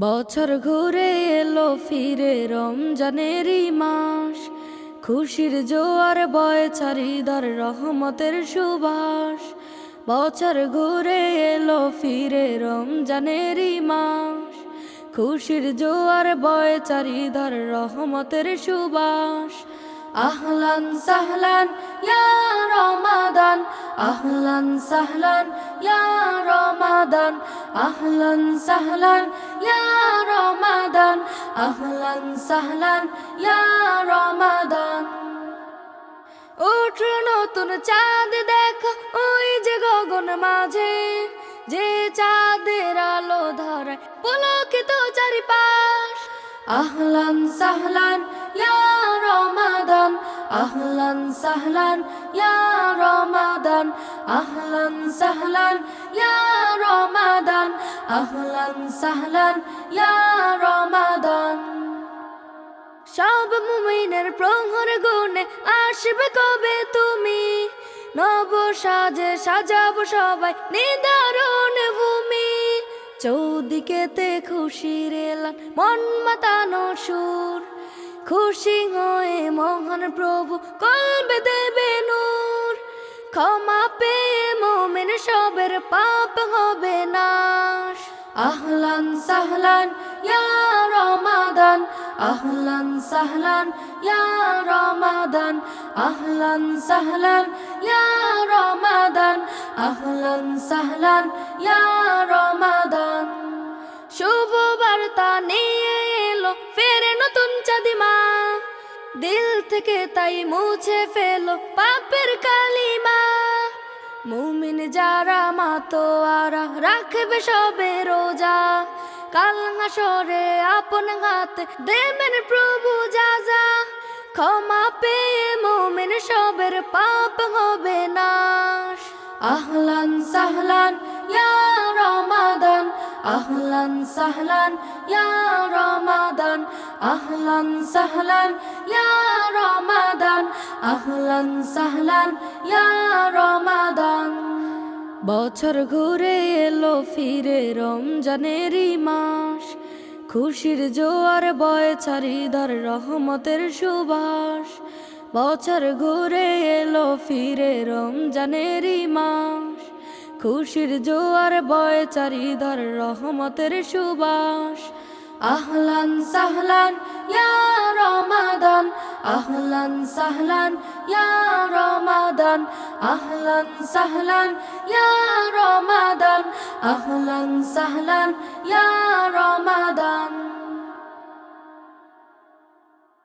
বছর ঘুরে এলো ফিরে রমজানেরই মাস। খুশির জোয়ার বয় চারিদার রহমতের সুবাস। বছর ঘুরে এলো ফিরে রমজানেরই মাস। খুশির জোয়ার বয় চারিদার রহমতের সুবাস। আহলান সাহলান, ইয়া রমাদান আহলান সাহলান রমাদান। আহলান সাহলান রমাদান। আহলান সাহলান রমাদান। উঠো নতুন চাঁদ দেখো, ওই যে গগন মাঝে। যে চাঁদের আলো ধরে, পুলকিত চারিপাশ। আহলান সাহলান, ইয়া আহলান সাহলান, ইয়া রমাদান। আহলান সাহলান, ইয়া রমাদান। আহলান সাহলান, ইয়া রমাদান। সব মুমিনের প্রহর গুণে আসবে কবে তুমি? নব সাজে সাজাবো সবাই নিদারুণ ভূমি। চৌদিকেতে খুশির এলান, মন মাতানো সুর। খুশি হয়ে মোহন প্রভু কলবে দেবে নূর। ক্ষমা পেয়ে মোমেন সবের পাপ হবে নাশ। আহলান সাহলান, ইয়া রমাদান। আহলান সাহলান, ইয়া রমাদান। আহলান সাহলান, ইয়া আহলান সাহলান রমাদান। শুভ বার্তা নিয়ে এলো ফের নতুন চাঁদিমা। দিল থেকে তাই মুছে ফেলো পাপের কালিমা। মুমিন যারা মাতোয়ারা রাখবে সবে রোজা। কাল হাসরে আপন হাতে দেবেন প্রভু যা যা ক্ষমা পেয়ে মুমিন সবের পাপ হবে নাশ। আহলান সাহলান, ইয়া রমাদান। আহলান সাহলান, ইয়া রমাদান। আহলান সাহলান, ইয়া রমাদান। আহলান সাহলান, ইয়া রমাদান। বছর ঘুরে এলো ফিরে রমজানেরই মাস। খুশির জোয়ার বয় চারিদার রহমতের সুবাস। বছর ঘুরে এলো ফিরে রমজানেরই মাস। খুশির জোয়ার বয় চারিদার রহমতের সুবাস। আহলান সাহলান, ইয়া রমাদান। আহলান সাহলান, ইয়া রমাদান। আহলান সাহলান, ইয়া রমাদান। আহলান সাহলান, ইয়া রমাদান।